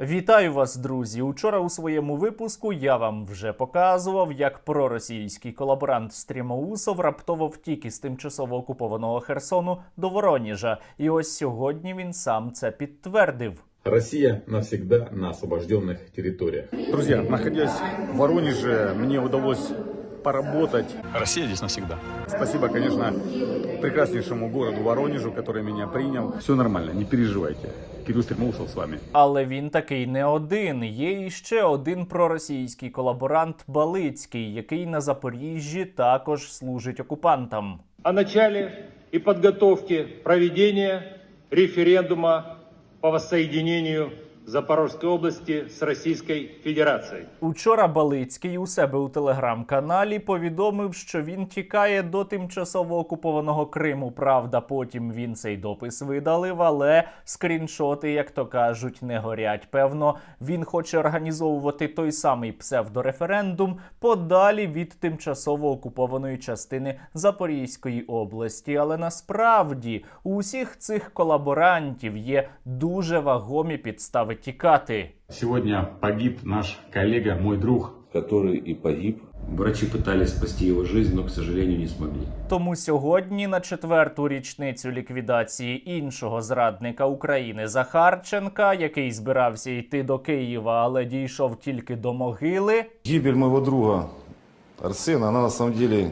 Вітаю вас, друзі! Учора у своєму випуску я вам вже показував, як проросійський колаборант Стрімоусов раптово втік із тимчасово окупованого Херсону до Вороніжа. І ось сьогодні він сам це підтвердив. Россия навсегда на освобожденных территориях. Друзья, находясь в Воронеже, мне удалось поработать. Россия здесь навсегда. Спасибо, конечно, прекраснейшему городу Воронежу, который меня принял. Все нормально, не переживайте. Кирилл Стремоусов с вами. Але він такий не один. Є іще один проросійський колаборант Балицький, який на Запоріжжі також служить окупантам. о начале и подготовке проведения референдума по воссоединению Запорожской области с Российской Федерацией. Учора Балицький у себе у телеграм-каналі повідомив, що він тікає до тимчасово окупованого Криму. Правда, потім він цей допис видалив, але скріншоти, як то кажуть, не горять. Певно, він хоче організовувати той самий псевдореферендум подалі від тимчасово окупованої частини Запорізької області. Але насправді у усіх цих колаборантів є дуже вагомі підстави тікати. Сегодня погиб наш коллега, мой друг. который и погиб. Врачи пытались спасти его жизнь, но, к сожалению, не смогли. Тому сьогодні, на четверту річницю ліквідації іншого зрадника України Захарченка, який збирався йти до Києва, але дійшов тільки до могили. Гибель моего друга Арсена, она на самом деле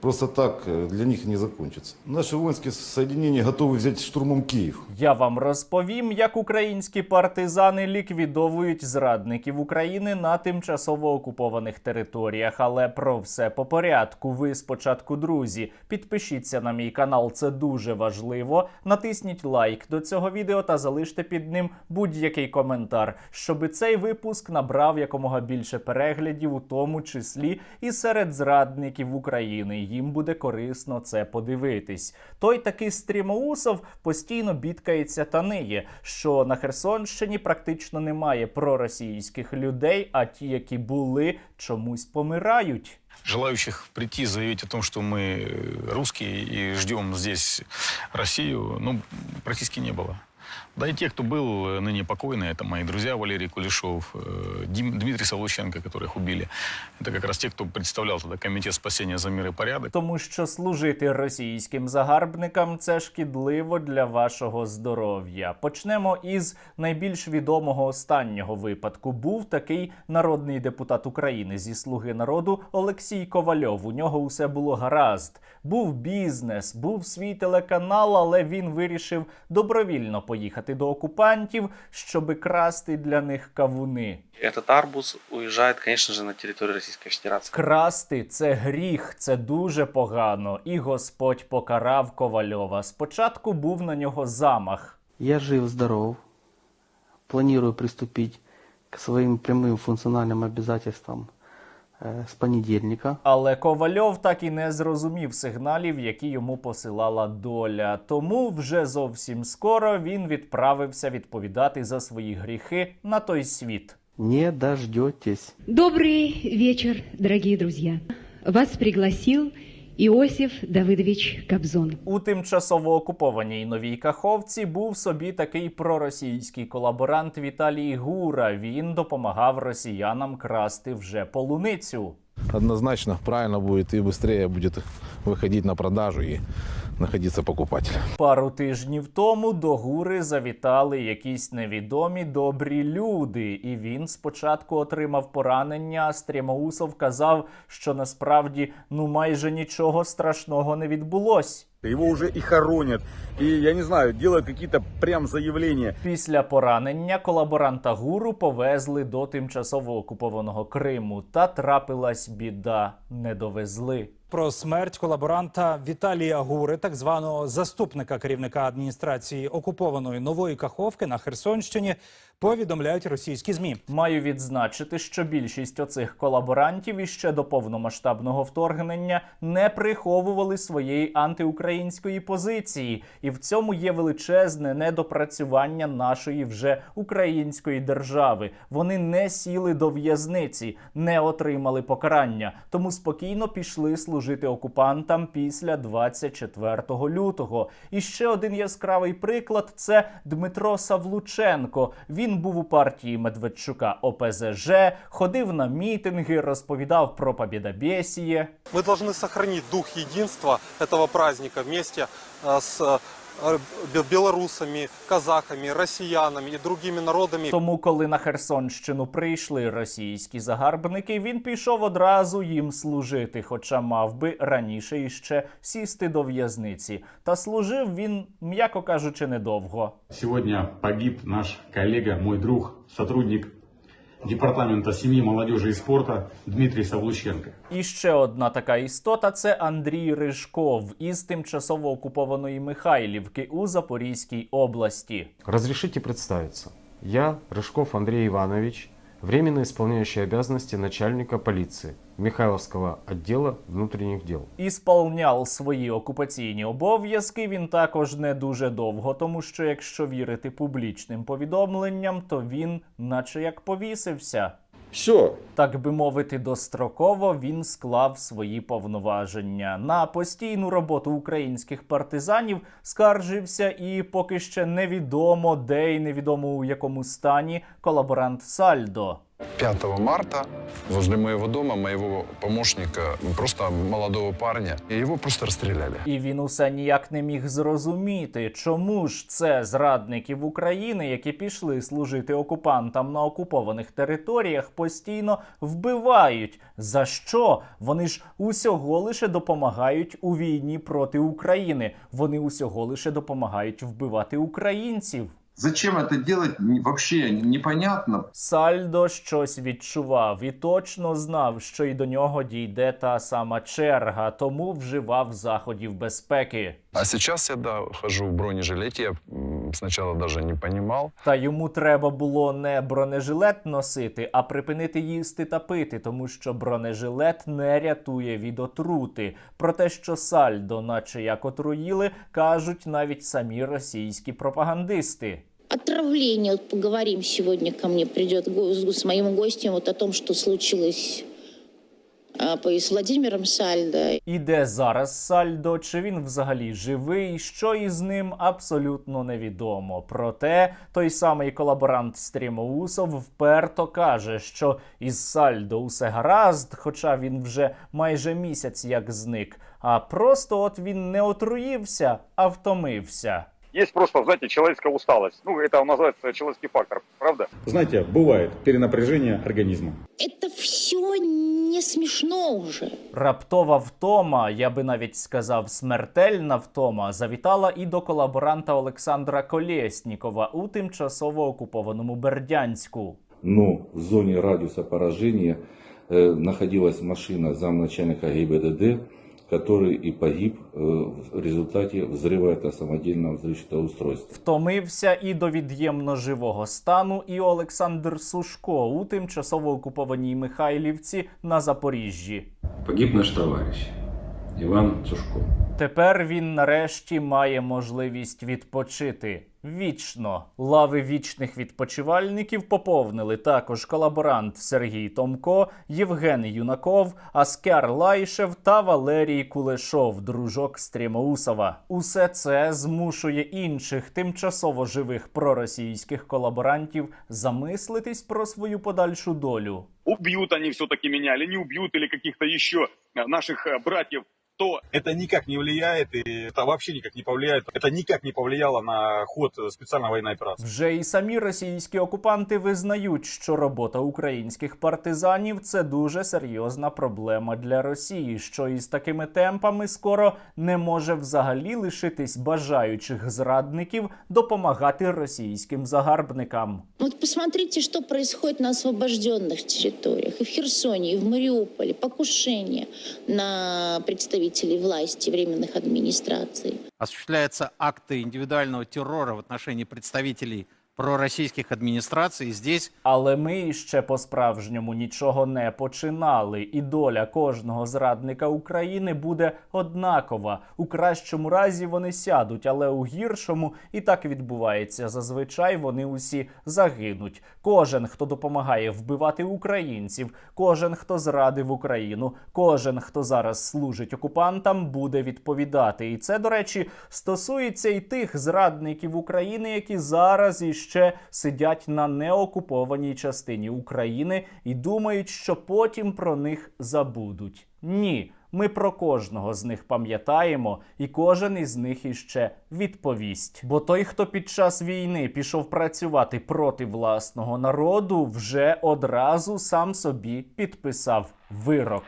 просто так э, для них не закончится. Наши воинские соединения готовы взять штурмом Киев. Я вам розповім, як українські партизани ліквідовують зрадників України на тимчасово окупованих територіях. Але про все по порядку. Ви спочатку, друзі, підпишіться на мій канал, це дуже важливо. Натисніть лайк до цього відео та залиште під ним будь-який коментар, щоби цей випуск набрав якомога більше переглядів, у тому числі і серед зрадників України Їм буде корисно це подивитись. Той такий стрімоусов постійно бідкається та ниє, що на Херсонщині практично немає проросійських людей, а ті, які були, чомусь помирають. Желающих прийти заявить о том, что мы э, русские и ждем здесь Россию, ну, практически не было. Да и те, кто был э, ныне покойные, это мои друзья Валерий Кулешов, э, Дим- Дмитрий Савлученко, которых убили. Это как раз те, кто представлял тогда Комитет спасения за мир и порядок. Тому що служити російським загарбникам це шкідливо для вашого здоров'я. Почнемо із найбільш відомого останнього випадку. Був такий народний депутат України зі слуги народу Олексій Ковальов. У нього усе було гаразд. Був бізнес, був свій телеканал, але він вирішив добровільно поїхати до окупантів, щоби красти для них кавуни. Этот арбуз уезжает, конечно же, на территорию Российской Федерации. Красти це гріх, це дуже погано. І Господь покарав Ковальова. Спочатку був на нього замах. Я жив-здоров. Планирую приступить к своим прямым функциональным обязательствам э, с. Але Ковальов так і не зрозумів сигналів, які йому посилала доля. Тому вже зовсім скоро він відправився відповідати за свої гріхи на той світ. Не дождетесь. Добрый вечер, дорогие друзья. Вас пригласил Иосиф Давыдович Кобзон. У тимчасово окупованій новій Каховці був собі такий проросійський колаборант Віталій Гура. Він допомагав росіянам красти вже полуницю. однозначно правильно будет и быстрее будет выходить на продажу и находиться покупатель. Пару тижнів тому до гури завітали якісь невідомі добрі люди, і він спочатку отримав поранення. а Стрімоусов казав, що насправді ну майже нічого страшного не відбулось. Его уже и хоронят. И, я не знаю, делают какие-то прям заявления. Після поранення колаборанта гуру повезли до тимчасово окупованого Криму. Та трапилась біда, не довезли. Про смерть колаборанта Віталія Гури, так званого заступника керівника адміністрації окупованої нової Каховки на Херсонщині, повідомляють російські змі. Маю відзначити, що більшість оцих колаборантів іще до повномасштабного вторгнення не приховували своєї антиукраїнської позиції, і в цьому є величезне недопрацювання нашої вже української держави. Вони не сіли до в'язниці, не отримали покарання, тому спокійно пішли служити окупантам після 24 лютого. І ще один яскравий приклад це Дмитро Савлученко. Він Він був у партії Медведчука ОПЗЖ, ходив на мітинги, розповідав про побєдобєсіє. Мы должны сохранить дух единства этого праздника вместе э, с бе- белорусами, казахами, россиянами и другими народами. Тому, коли на Херсонщину прийшли російські загарбники, він пішов одразу їм служити, хоча мав би раніше іще сісти до в'язниці. Та служив він, м'яко кажучи, недовго. Сегодня погиб наш коллега, мой друг, сотрудник Департамента сім'ї, молодіжі і спорту Дмитрій Савлученко. І ще одна така істота це Андрій Рижков із тимчасово окупованої Михайлівки у Запорізькій області. Разрешите представитися. Я, Рижков Андрій Иванович, временно исполняющий обязанности начальника полиции Михайловского отдела внутренних дел. Ісполняв свої окупаційні обов'язки він також не дуже довго, тому що якщо вірити публічним повідомленням, то він, наче як повісився. Все. Так би мовити, достроково він склав свої повноваження. На постійну роботу українських партизанів скаржився і поки ще невідомо де і невідомо у якому стані колаборант Сальдо. 5 марта возле моего дома моего помощника, просто молодого парня, и его просто расстреляли. І він усе ніяк не міг зрозуміти, чому ж це зрадників України, які пішли служити окупантам на окупованих територіях, постійно вбивають. За що? Вони ж усього лише допомагають у війні проти України. Вони усього лише допомагають вбивати українців. Зачем это делать, вообще непонятно. Сальдо щось відчував і точно знав, що й до нього дійде та сама черга, тому вживав заходів безпеки. А сейчас я, да, хожу в бронежилете, я сначала даже не понимал. Та йому треба було не бронежилет носити, а припинити їсти та пити, тому що бронежилет не рятує від отрути. Про те, що сальдо, наче як отруїли, кажуть навіть самі російські пропагандисти. Отравление. Вот поговорим сегодня ко мне придет с моим гостем вот о том, что случилось с Владимиром Сальдо. І де зараз Сальдо, чи він взагалі живий, що із ним абсолютно невідомо. Проте той самий колаборант Стрімоусов вперто каже, що із Сальдо усе гаразд, хоча він вже майже місяць як зник. А просто от він не отруївся, а втомився Есть просто, знаете, человеческая усталость. Ну, это называется человеческий фактор, правда? Знаете, бывает перенапряжение организма. Это все не смешно уже. Раптова втома, я би навіть сказав, смертельна втома, завітала і до колаборанта Олександра Колєснікова у тимчасово окупованому Бердянську. Но в зоне радиуса поражения э, находилась машина замначальника ГИБДД, который и погиб э, в результате взрыва этого самодельного взрывчатого устройства. Втомився і до від'ємно живого стану і Олександр Сушко у тимчасово окупованій Михайлівці на Запоріжжі. Погиб наш товарищ Иван Цушко. Тепер він нарешті має можливість відпочити. Вічно лави вічних відпочивальників поповнили також колаборант Сергій Томко, Євген Юнаков, Аскер Лайшев та Валерій Кулешов, дружок Стрімоусова. Усе це змушує інших тимчасово живих проросійських колаборантів замислитись про свою подальшу долю. Убьют они все-таки меня или не убьют, или каких-то еще э, наших э, братьев, то это никак не влияет, и это вообще никак не повлияет. Это никак не повлияло на ход э, специальной военной операции. Вже і самі російські окупанти визнають, що робота українських партизанів це дуже серйозна проблема для Росії, що із такими темпами скоро не може взагалі лишитись бажаючих зрадників допомагати російським загарбникам. Вот посмотрите, что происходит на освобожденных территориях. И в Херсоне, и в Мариуполе. Покушение на представителей власти, временных администраций. осуществляются акты индивидуального террора в отношении представителей пророссийских администраций. Здесь Але ми ще по-справжньому нічого не починали, і доля кожного зрадника України буде однакова. У кращому разі вони сядуть, але у гіршому і так відбувається. Зазвичай вони усі загинуть. Кожен, хто допомагає вбивати українців, кожен, хто зрадив Україну, кожен, хто зараз служить окупантам, буде відповідати. І це, до речі, стосується і тих зрадників України, які зараз іще ще сидять на неокупованій частині України і думають, що потім про них забудуть. Ні, ми про кожного з них пам'ятаємо, і кожен із них іще відповість. Бо той, хто під час війни пішов працювати проти власного народу, вже одразу сам собі підписав вирок.